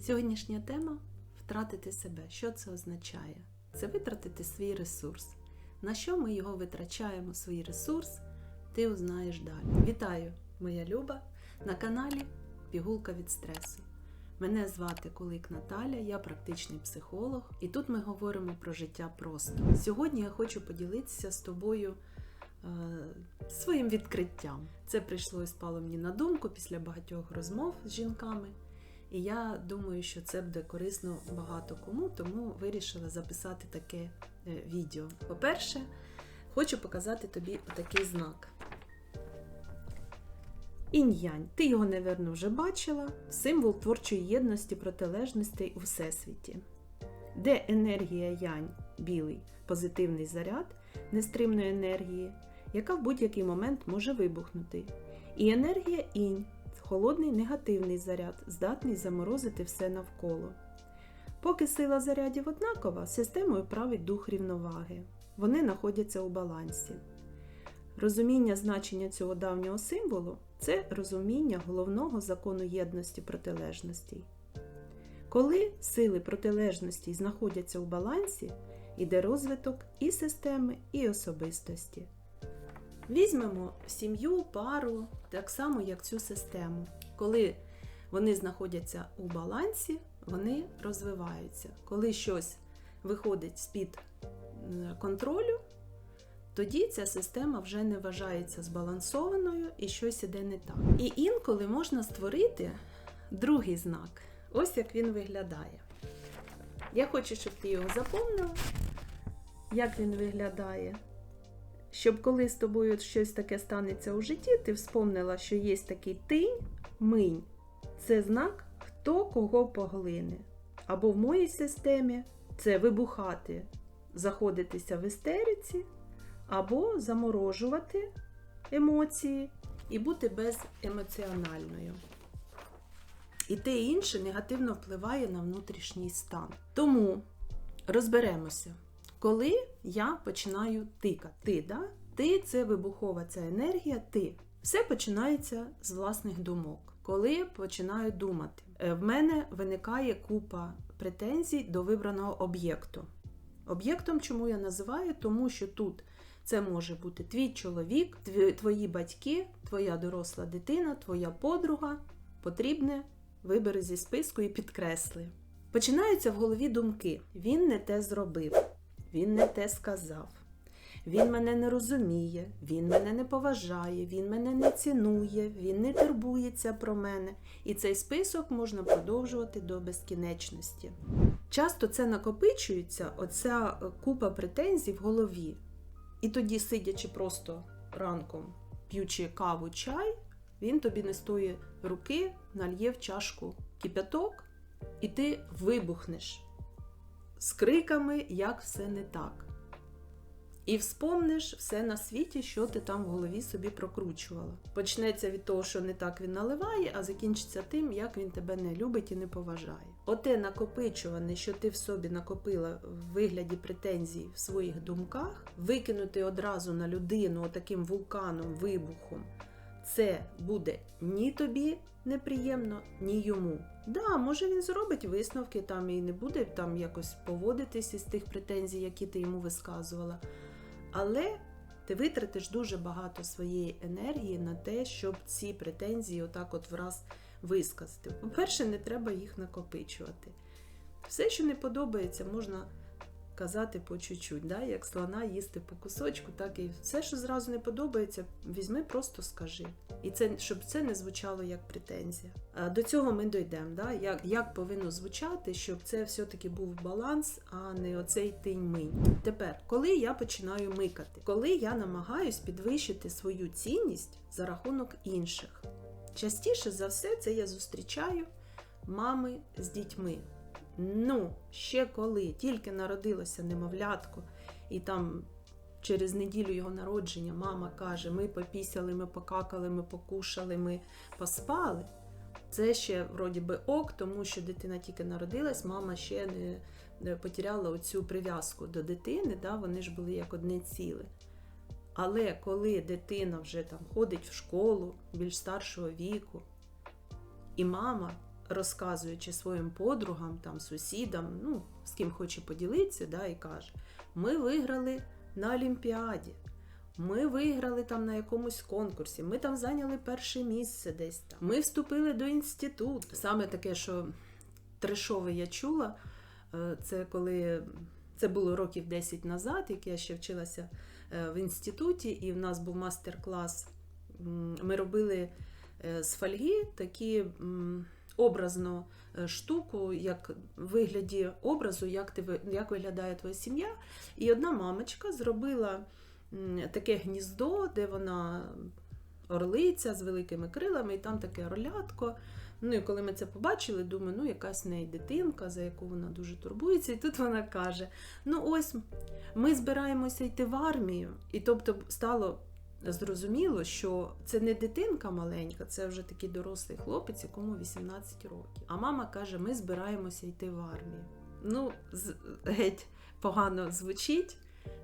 Сьогоднішня тема втратити себе. Що це означає? Це витратити свій ресурс. На що ми його витрачаємо, свій ресурс, ти узнаєш далі. Вітаю, моя Люба, на каналі Пігулка від стресу. Мене звати Кулик Наталя, я практичний психолог, і тут ми говоримо про життя просто. Сьогодні я хочу поділитися з тобою е, своїм відкриттям. Це прийшло і спало мені на думку після багатьох розмов з жінками. І я думаю, що це буде корисно багато кому, тому вирішила записати таке е, відео. По-перше, хочу показати тобі отакий знак. Інь-янь. Ти його, напевно, вже бачила. Символ творчої єдності протилежностей у всесвіті. Де енергія янь, білий, позитивний заряд нестримної енергії, яка в будь-який момент може вибухнути. І енергія інь холодний негативний заряд, здатний заморозити все навколо. Поки сила зарядів однакова, системою править дух рівноваги. Вони знаходяться у балансі. Розуміння значення цього давнього символу це розуміння головного закону єдності протилежностей. Коли сили протилежностей знаходяться у балансі, іде розвиток і системи, і особистості. Візьмемо сім'ю, пару, так само, як цю систему. Коли вони знаходяться у балансі, вони розвиваються. Коли щось виходить з-під контролю, тоді ця система вже не вважається збалансованою і щось іде не так. І інколи можна створити другий знак. Ось як він виглядає. Я хочу, щоб ти його запомнила, як він виглядає щоб коли з тобою щось таке станеться у житті, ти вспомнила, що є такий тинь, минь. Це знак, хто кого поглине. Або в моїй системі це вибухати, заходитися в істериці, або заморожувати емоції і бути беземоціональною. І те інше негативно впливає на внутрішній стан. Тому розберемося. Коли я починаю тикати, ти, да? ти це вибухова ця енергія, ти. Все починається з власних думок. Коли я починаю думати, е, в мене виникає купа претензій до вибраного об'єкту. Об'єктом, чому я називаю, тому що тут це може бути твій чоловік, твої батьки, твоя доросла дитина, твоя подруга. Потрібне вибери зі списку і підкресли. Починаються в голові думки: він не те зробив. Він не те сказав. Він мене не розуміє, він мене не поважає, він мене не цінує, він не турбується про мене. І цей список можна продовжувати до безкінечності. Часто це накопичується, оця купа претензій в голові. І тоді, сидячи просто ранком, п'ючи каву чай, він тобі не з тої руки нальє в чашку кипяток, і ти вибухнеш з криками, як все не так. І вспомниш все на світі, що ти там в голові собі прокручувала. Почнеться від того, що не так він наливає, а закінчиться тим, як він тебе не любить і не поважає. Оте накопичуване, що ти в собі накопила в вигляді претензій в своїх думках, викинути одразу на людину отаким вулканом, вибухом, це буде ні тобі неприємно, ні йому. Да, може він зробить висновки там і не буде там якось поводитись із тих претензій, які ти йому висказувала. Але ти витратиш дуже багато своєї енергії на те, щоб ці претензії отак от враз висказати. По-перше, не треба їх накопичувати. Все, що не подобається, можна казати по чуть-чуть, да? як слона їсти по кусочку, так і все, що зразу не подобається, візьми, просто скажи. І це, щоб це не звучало як претензія. До цього ми дійдемо, да? як як повинно звучати, щоб це все-таки був баланс, а не оцей тинь-минь. Тепер, коли я починаю микати, коли я намагаюсь підвищити свою цінність за рахунок інших. Частіше за все, це я зустрічаю мами з дітьми. Ну, ще коли тільки народилося немовлятко, і там через неділю його народження мама каже: ми попісяли, ми покакали, ми покушали, ми поспали. Це ще вроді би ок, тому що дитина тільки народилась, мама ще не, потеряла оцю прив'язку до дитини, да, вони ж були як одне ціле. Але коли дитина вже там ходить в школу більш старшого віку, і мама розказуючи своїм подругам, там, сусідам, ну, з ким хоче поділитися, да, і каже: ми виграли на Олімпіаді. Ми виграли там на якомусь конкурсі, ми там зайняли перше місце десь там. Ми вступили до інституту. Саме таке, що трешове я чула, е, це коли це було років 10 назад, як я ще вчилася е, в інституті, і в нас був мастер-клас. Ми робили е, з фольги такі м, образно е, штуку, як вигляді образу, як, ти, як виглядає твоя сім'я. І одна мамочка зробила таке гніздо, де вона орлиця з великими крилами, і там таке орлятко. Ну і коли ми це побачили, думаю, ну якась в неї дитинка, за яку вона дуже турбується. І тут вона каже: ну ось ми збираємося йти в армію. І тобто стало зрозуміло, що це не дитинка маленька, це вже такий дорослий хлопець, якому 18 років. А мама каже: ми збираємося йти в армію. Ну, геть погано звучить.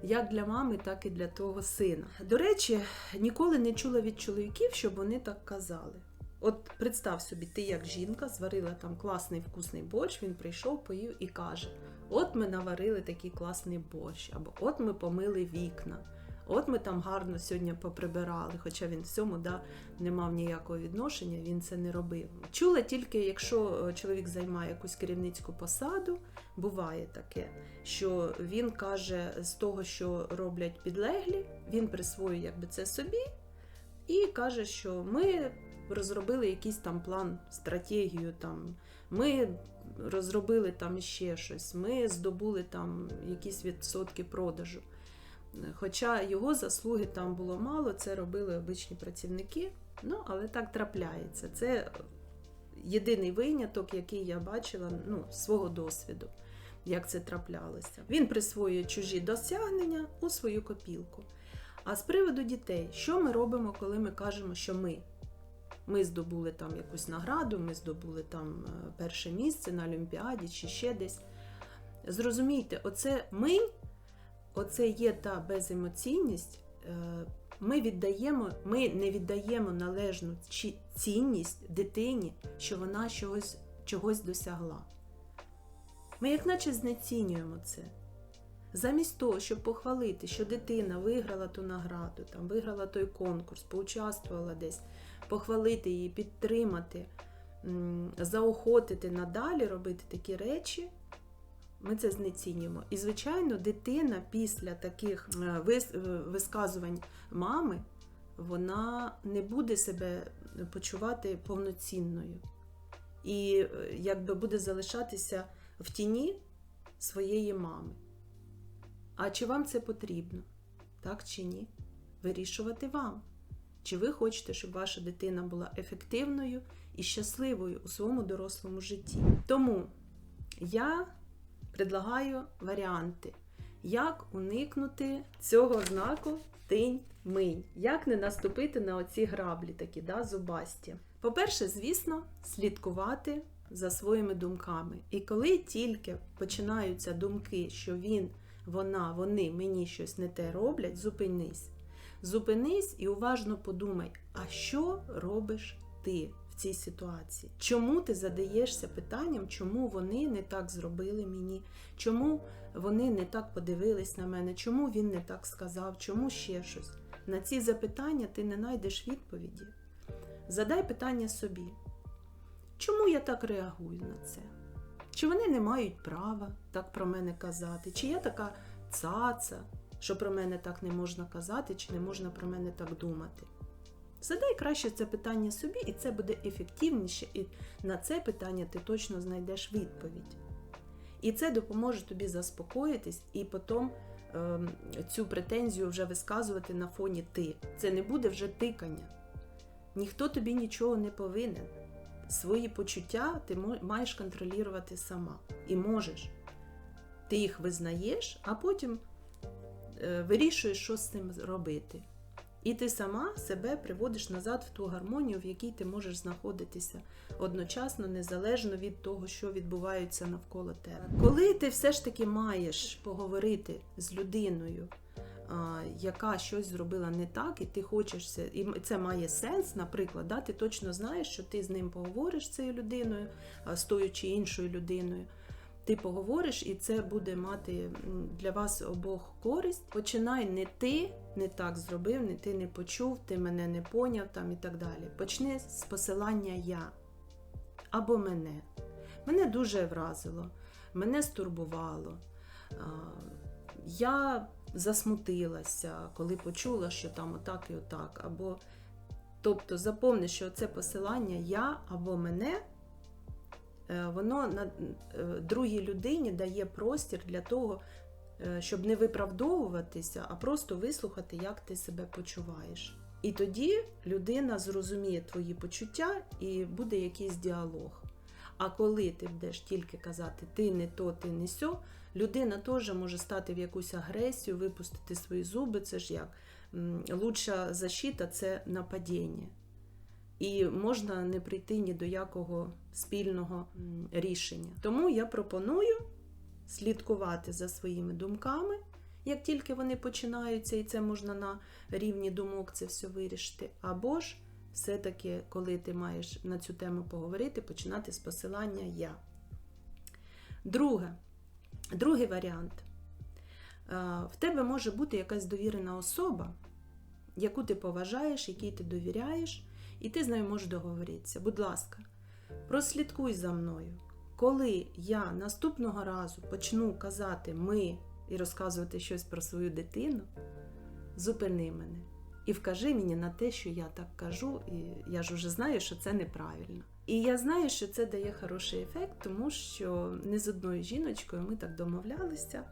Як для мами, так і для того сина. До речі, ніколи не чула від чоловіків, щоб вони так казали. От представ собі, ти як жінка зварила там класний вкусний борщ, він прийшов, поїв і каже: От ми наварили такий класний борщ, або от ми помили вікна, от ми там гарно сьогодні поприбирали. Хоча він в цьому да, не мав ніякого відношення, він це не робив. Чула тільки, якщо е, чоловік займає якусь керівницьку посаду, буває таке, що він каже з того, що роблять підлеглі, він присвоює якби це собі і каже, що ми розробили якийсь там план, стратегію, там, ми розробили там ще щось, ми здобули там якісь відсотки продажу. Хоча його заслуги там було мало, це робили обичні працівники, ну, але так трапляється. Це єдиний виняток, який я бачила ну, свого досвіду, як це траплялося. Він присвоює чужі досягнення у свою копілку. А з приводу дітей, що ми робимо, коли ми кажемо, що ми? Ми здобули там якусь награду, ми здобули там е, перше місце на Олімпіаді чи ще десь. Зрозумійте, оце ми, оце є та беземоційність. е, Ми віддаємо, ми не віддаємо належну цінність дитині, що вона чогось, чогось досягла. Ми, як наче, знецінюємо це. Замість того, щоб похвалити, що дитина виграла ту награду, там, виграла той конкурс, поучаствувала десь, похвалити її, підтримати, заохотити надалі робити такі речі, ми це знецінюємо. І, звичайно, дитина після таких е, е, висказувань мами, вона не буде себе почувати повноцінною. І е, якби буде залишатися в тіні своєї мами. А чи вам це потрібно? Так чи ні? Вирішувати вам. Чи ви хочете, щоб ваша дитина була ефективною і щасливою у своєму дорослому житті? Тому я предлагаю варіанти, як уникнути цього знаку тинь-минь, як не наступити на оці граблі, такі да, зубасті. По-перше, звісно, слідкувати за своїми думками. І коли тільки починаються думки, що він, вона, вони мені щось не те роблять, зупинись. Зупинись і уважно подумай, а що робиш ти в цій ситуації? Чому ти задаєшся питанням, чому вони не так зробили мені? Чому вони не так подивились на мене? Чому він не так сказав? Чому ще щось? На ці запитання ти не знайдеш відповіді. Задай питання собі. Чому я так реагую на це? Чи вони не мають права так про мене казати? Чи я така цаца, що про мене так не можна казати, чи не можна про мене так думати? Задай краще це питання собі, і це буде ефективніше, і на це питання ти точно знайдеш відповідь. І це допоможе тобі заспокоїтись і потім ем, цю претензію вже висказувати на фоні ти. Це не буде вже тикання. Ніхто тобі нічого не повинен. Свої почуття ти маєш контролювати сама і можеш. Ти їх визнаєш, а потім е, вирішуєш, що з цим робити. І ти сама себе приводиш назад в ту гармонію, в якій ти можеш знаходитися одночасно, незалежно від того, що відбувається навколо тебе. Коли ти все ж таки маєш поговорити з людиною яка щось зробила не так, і ти хочеш це, і це має сенс, наприклад, да, ти точно знаєш, що ти з ним поговориш з цією людиною, з тою чи іншою людиною. Ти поговориш, і це буде мати для вас обох користь. Починай не ти не так зробив, не ти не почув, ти мене не поняв там і так далі. Почни з посилання я або мене. Мене дуже вразило, мене стурбувало. Я засмутилася, коли почула, що там отак і отак. Або, тобто, запомни, що це посилання я або мене, воно на е, другій людині дає простір для того, е, щоб не виправдовуватися, а просто вислухати, як ти себе почуваєш. І тоді людина зрозуміє твої почуття і буде якийсь діалог. А коли ти будеш тільки казати ти не то, ти не сьо, людина теж може стати в якусь агресію, випустити свої зуби. Це ж як лучша защита це нападіння. І можна не прийти ні до якого спільного рішення. Тому я пропоную слідкувати за своїми думками, як тільки вони починаються, і це можна на рівні думок це все вирішити. Або ж все-таки, коли ти маєш на цю тему поговорити, починати з посилання я. Друге, другий варіант. Е, В тебе може бути якась довірена особа, яку ти поважаєш, якій ти довіряєш, і ти з нею можеш договоритися. Будь ласка, прослідкуй за мною. Коли я наступного разу почну казати ми і розказувати щось про свою дитину, зупини мене і вкажи мені на те, що я так кажу, і я ж вже знаю, що це неправильно. І я знаю, що це дає хороший ефект, тому що не з одною жіночкою ми так домовлялися.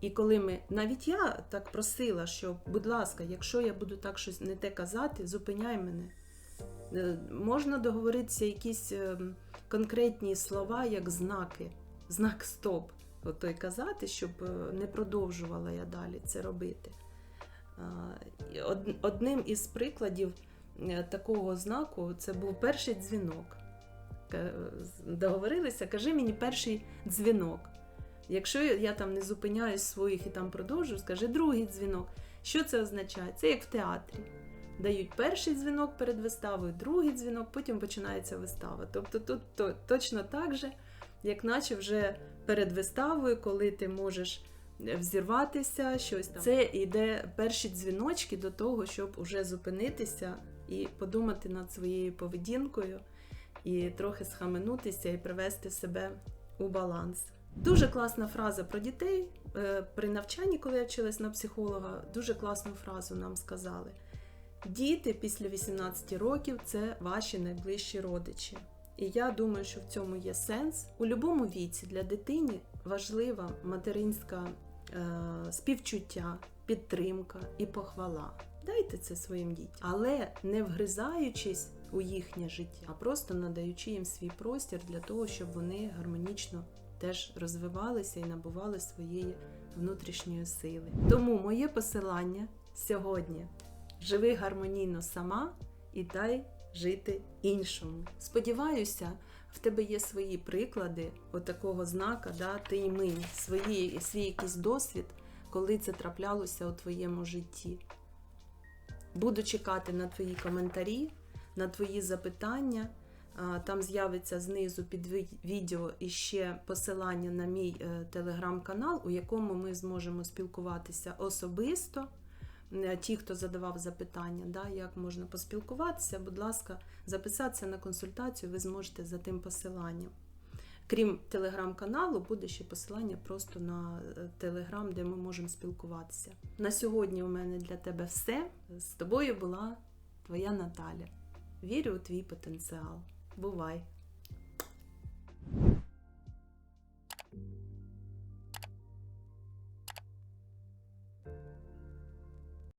І коли ми, навіть я так просила, що, будь ласка, якщо я буду так щось не те казати, зупиняй мене. Е, Можна договоритися якісь е, конкретні слова, як знаки, знак стоп. От той казати, щоб е, не продовжувала я далі це робити. Од- Одним із прикладів е, такого знаку це був перший дзвінок. Договорилися, кажи мені перший дзвінок. Якщо я там не зупиняюсь своїх і там продовжую, скажи другий дзвінок. Що це означає? Це як в театрі. Дають перший дзвінок перед виставою, другий дзвінок, потім починається вистава. Тобто тут то, точно так же, як наче вже перед виставою, коли ти можеш взірватися, щось там. Це йде перші дзвіночки до того, щоб уже зупинитися і подумати над своєю поведінкою, і трохи схаменутися і привести себе у баланс. Дуже класна фраза про дітей. Е, При навчанні, коли я вчилась на психолога, дуже класну фразу нам сказали. Діти після 18 років це ваші найближчі родичі. І я думаю, що в цьому є сенс. У будь-якому віці для дитини важлива материнська е, співчуття, підтримка і похвала. Дайте це своїм дітям, але не вгризаючись у їхнє життя, а просто надаючи їм свій простір для того, щоб вони гармонічно теж розвивалися і набували своєї внутрішньої сили. Тому моє посилання сьогодні живи гармонійно сама і дай жити іншому. Сподіваюся, в тебе є свої приклади отакого знака, да, ти і ми, свої, свій якийсь досвід, коли це траплялося у твоєму житті. Буду чекати на твої коментарі, на твої запитання. Там з'явиться знизу під відео іще посилання на мій е, телеграм-канал, у якому ми зможемо спілкуватися особисто. Е, Ті, хто задавав запитання, да, як можна поспілкуватися, будь ласка, записатися на консультацію ви зможете за тим посиланням. Крім телеграм-каналу, буде ще посилання просто на е, телеграм, де ми можемо спілкуватися. На сьогодні у мене для тебе все. З тобою була твоя Наталя. Вірю у твій потенціал. Бувай!